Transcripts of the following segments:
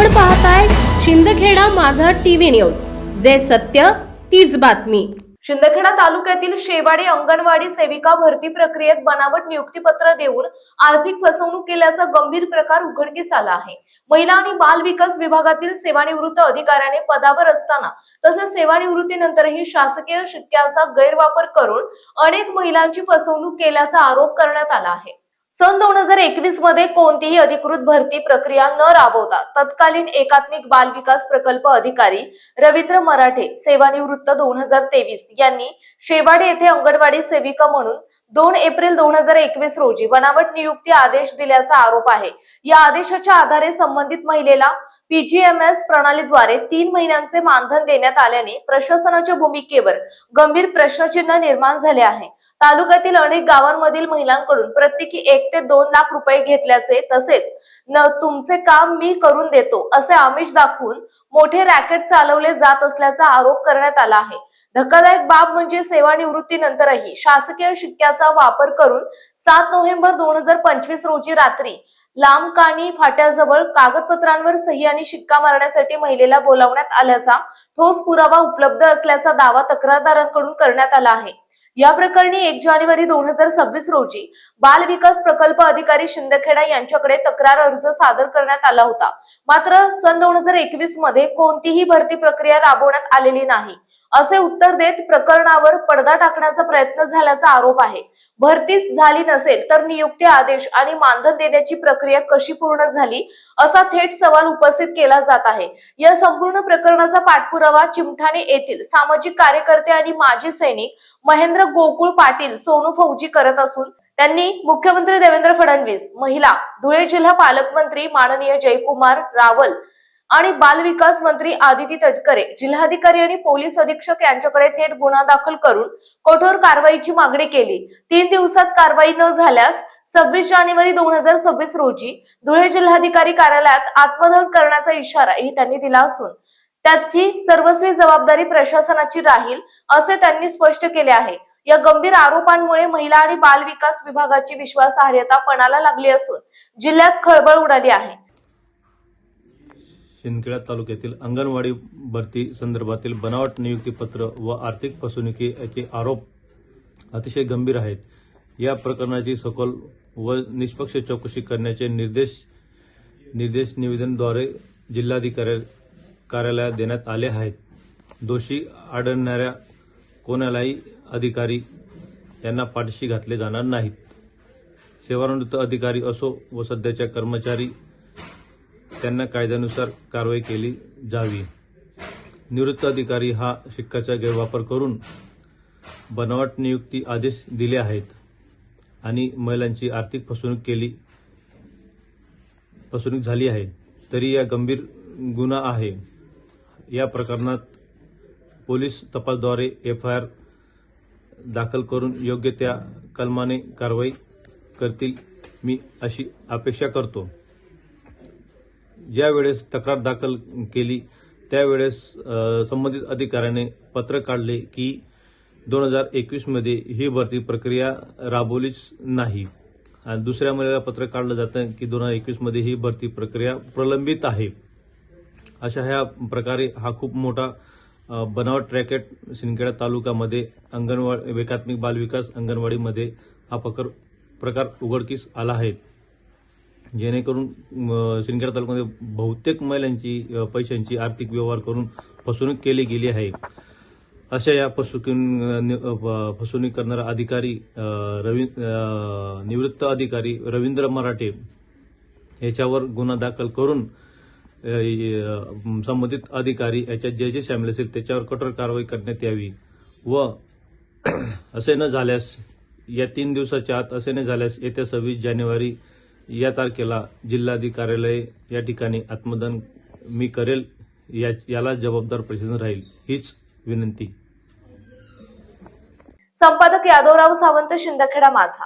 आपण पाहताय शिंदखेडा माझा टीव्ही न्यूज. जे सत्य तीच बातमी. शिंदखेडा तालुक्यातील शेवाडी अंगणवाडी सेविका भरती प्रक्रियेत बनावट नियुक्तीपत्र देऊन आर्थिक फसवणूक केल्याचा गंभीर प्रकार उघडकीस आला आहे. महिला आणि बाल विकास विभागातील सेवानिवृत्त अधिकाऱ्याने पदावर असताना तसेच सेवानिवृत्तीनंतरही शासकीय शिक्क्याचा गैरवापर करून अनेक महिलांची फसवणूक केल्याचा आरोप करण्यात आला आहे. सन दोन हजार एकवीसमध्ये कोणतीही अधिकृत भरती प्रक्रिया न राबवता तत्कालीन एकात्मिक बाल विकास प्रकल्प अधिकारी रवींद्र मराठे सेवानिवृत्त दोन हजार तेवीस यांनी शेवाडे येथे अंगणवाडी सेविका म्हणून दोन एप्रिल दोन हजार एकवीस रोजी बनावट नियुक्ती आदेश दिल्याचा आरोप आहे. या आदेशाच्या आधारे संबंधित महिलेला पीजीएमएस प्रणालीद्वारे तीन महिन्यांचे मानधन देण्यात आल्याने प्रशासनाच्या भूमिकेवर गंभीर प्रश्नचिन्ह निर्माण झाले आहे. तालुक्यातील अनेक गावांमधील महिलांकडून प्रत्येकी एक ते दोन लाख रुपये घेतल्याचे तसेच न तुमचे काम मी करून देतो असे आमिष दाखवून मोठे रॅकेट चालवले जात असल्याचा आरोप करण्यात आला आहे. धक्कादायक बाब म्हणजे सेवानिवृत्तीनंतरही शासकीय शिक्क्याचा वापर करून सात नोव्हेंबर दोन हजार पंचवीस रोजी रात्री लांबकाणी फाट्याजवळ कागदपत्रांवर सही आणि शिक्का मारण्यासाठी महिलेला बोलावण्यात आल्याचा ठोस पुरावा उपलब्ध असल्याचा दावा तक्रारदारांकडून करण्यात आला आहे. या प्रकरणी एक जानेवारी दोन हजार सव्वीस रोजी बाल विकास प्रकल्प अधिकारी शिंदखेडा यांच्याकडे तक्रार अर्ज सादर करण्यात आला होता. मात्र सन दोन हजार एकवीसमध्ये कोणतीही भरती प्रक्रिया राबवण्यात आलेली नाही. असे उत्तर देत प्रकरणावर पडदा टाकण्याचा प्रयत्न झाल्याचा आरोप आहे. भरतीच झाली नसेल तर नियुक्ती आदेश आणि मानधन देण्याची प्रक्रिया कशी पूर्ण झाली असा थेट सवाल उपस्थित केला जात आहे. या संपूर्ण प्रकरणाचा पाठपुरावा चिमठाणे येथील सामाजिक कार्यकर्ते आणि माजी सैनिक महेंद्र गोकुळ पाटील सोनू फौजी करत असून त्यांनी मुख्यमंत्री देवेंद्र फडणवीस महिला धुळे जिल्हा पालकमंत्री माननीय जयकुमार रावल आणि बालविकास मंत्री आदिती तटकरे जिल्हाधिकारी आणि पोलीस अधीक्षक यांच्याकडे थेट गुन्हा दाखल करून कठोर कारवाईची मागणी केली. तीन दिवसात कारवाई न झाल्यास सव्वीस जानेवारी दोन हजार सव्वीस रोजी धुळे जिल्हाधिकारी कार्यालयात आत्मदहन करण्याचा इशाराही त्यांनी दिला असून त्याची सर्वस्वी जबाबदारी प्रशासनाची राहील असे त्यांनी स्पष्ट केले आहे. या गंभीर आरोपांमुळे महिला आणि बाल विकास विभागाची विश्वासार्हता पणाला लागली असून जिल्ह्यात खळबळ उडाली आहे. शिंदखेडा तालुक्यातील अंगणवाडी भरती संदर्भातील बनावट नियुक्तीपत्र व आर्थिक फसवणुकीचे आरोप अतिशय गंभीर आहेत. या प्रकरणाची सखोल व निष्पक्ष चौकशी करण्याचे निर्देश निर्देश निवेदनद्वारे जिल्हाधिकारी कार्यालयात देण्यात आले आहेत. दोषी आढळणाऱ्या कोणालाही अधिकारी यांना पाठीशी घातले जाणार नाहीत. सेवानिवृत्त अधिकारी असो व सध्याच्या कर्मचारी त्यांना कायद्यानुसार कारवाई केली जावी. निवृत्त अधिकारी हा शिक्काचा गैरवापर करून बनावट नियुक्ती आदेश दिले आहेत आणि महिलांची आर्थिक फसवणूक केली फसवणूक झाली आहे. तरी या गंभीर गुन्हा आहे. या प्रकरणात पोलीस तपासद्वारे एफ आय आर दाखल करून योग्य त्या कलमाने कारवाई करतील मी अशी अपेक्षा करतो. ज्या वेळेस तक्रार दाखल केली त्यावेळेस संबंधित अधिकाऱ्याने पत्र काढले की दोन हजार एकवीसमध्ये ही भरती प्रक्रिया राबवलीच नाही. आणि दुसऱ्या महिन्याला पत्र काढलं जातं की दोन हजार एकवीसमध्ये ही भरती प्रक्रिया प्रलंबित आहे. अशा ह्या प्रकारे हा खूप मोठा बनावट रॅकेट सिंदखेडा तालुक्यामध्ये अंगणवाडी एकात्मिक बालविकास अंगणवाडीमध्ये हा प्रकार प्रकार उघडकीस आला आहे. जेणेकरून सिंदखेडा तालुक्यामध्ये बहुतेक महिलांची पैशांची आर्थिक व्यवहार करून फसवणूक केली गेली आहे. अशा या फसवणूक फसवणूक करणारा अधिकारी रवी निवृत्त अधिकारी रवींद्र मराठे याच्यावर गुन्हा दाखल करून संबंधित अधिकारी याच्यात जे जे सामील असेल त्याच्यावर कठोर कारवाई करण्यात यावी व असे न झाल्यास या तीन दिवसाच्या आत असे न झाल्यास येत्या सव्वीस जानेवारी या तारखेला जिल्हाधिकार्यालय या ठिकाणी आत्मदान मी करेल या याला जबाबदार प्रशासन राहील हीच विनंती. संपादक यादवराव सावंत शिंदखेडा माझा.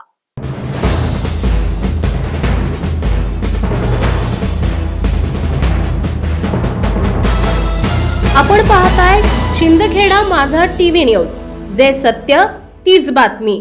आपण पाहताय शिंदखेडा माझा टीव्ही न्यूज जे सत्य तीच बातमी.